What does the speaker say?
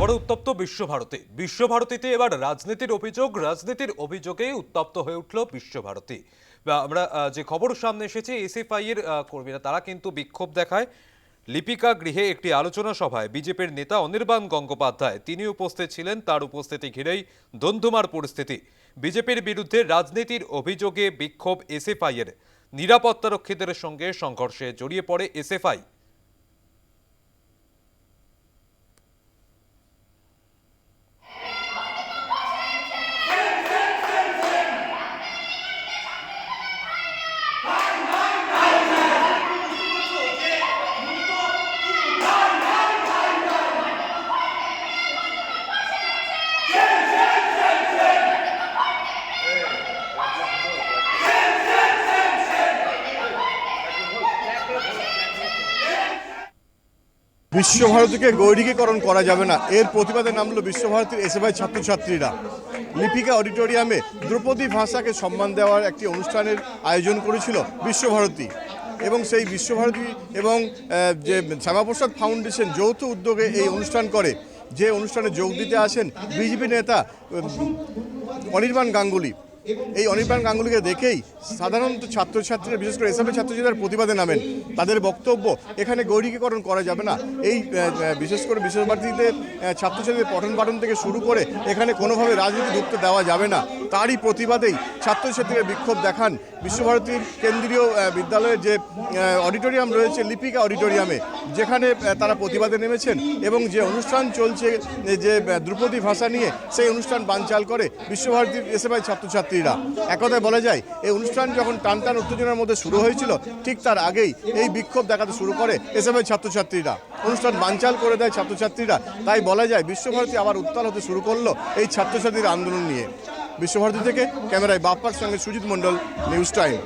আবারও উত্তপ্ত বিশ্বভারতী। বিশ্বভারতীতে এবার রাজনীতির অভিযোগ, রাজনীতির অভিযোগেই উত্তপ্ত হয়ে উঠল বিশ্বভারতী। আমরা যে খবর সামনে এসেছে এসএফআই এর কর্মীরা, তারা কিন্তু বিক্ষোভ দেখায়। লিপিকা গৃহে একটি আলোচনা সভায় বিজেপির নেতা অনির্বাণ গঙ্গোপাধ্যায়, তিনি উপস্থিত ছিলেন, তার উপস্থিতি ঘিরেই দন্ধুমার পরিস্থিতি। বিজেপির বিরুদ্ধে রাজনীতির অভিযোগে বিক্ষোভ এসএফআই এর নিরাপত্তারক্ষীদের সঙ্গে সংঘর্ষে জড়িয়ে পড়ে এসএফআই। বিশ্বভারতীকে গৈরিকীকরণ করা যাবে না। এর প্রতিবাদে নামলো বিশ্বভারতীর এসএফআই ছাত্রছাত্রীরা। লিপিকা অডিটোরিয়ামে দ্রৌপদী ভাষাকে সম্মান দেওয়ার একটি অনুষ্ঠানের আয়োজন করেছিল বিশ্বভারতী। এবং সেই বিশ্বভারতী এবং যে শ্যামাপ্রসাদ ফাউন্ডেশন যৌথ উদ্যোগে এই অনুষ্ঠান করে। যে অনুষ্ঠানে যোগ দিতে আসেন বিজেপি নেতা অনির্বাণ গাঙ্গুলি। এই অনির্বাণ গাঙ্গুলিকে দেখেই সাধারণত ছাত্রছাত্রীরা বিশেষ করে এসএফের ছাত্রছাত্রীরা প্রতিবাদে নামেন। তাদের বক্তব্য, এখানে গৌরীকীকরণ করা যাবে না। এই বিশেষ করে বিশ্বভারতীতে ছাত্রছাত্রীদের পঠন পাঠন থেকে শুরু করে এখানে কোনোভাবে রাজনীতি ঢুকতে দেওয়া যাবে না। তারই প্রতিবাদেই ছাত্রছাত্রীরা বিক্ষোভ দেখান। বিশ্বভারতীর কেন্দ্রীয় বিদ্যালয়ের যে অডিটোরিয়াম রয়েছে লিপিকা অডিটোরিয়ামে যেখানে তারা প্রতিবাদে নেমেছেন এবং যে অনুষ্ঠান চলছে যে আহ, ধ্রুপদী ভাষা নিয়ে সেই অনুষ্ঠান বানচাল করে বিশ্বভারতীর এসে এসএফআই ছাত্রছাত্রীরা একথায় বলা যায় এই অনুষ্ঠান যখন টান টান উত্তেজনার মধ্যে শুরু হয়েছিল ঠিক তার আগেই এই বিক্ষোভ দেখাতে শুরু করে এসে এসএফআই ছাত্রছাত্রীরা। অনুষ্ঠান বানচাল করে দেয় ছাত্রছাত্রীরা। তাই বলা যায় বিশ্বভারতী আবার উত্তাল হতে শুরু করল এই ছাত্রছাত্রীর আন্দোলন নিয়ে। বিশ্বভারতী থেকে ক্যামেরায় বাপ্পার সঙ্গে সুজিত মণ্ডল নিউজ টাইম।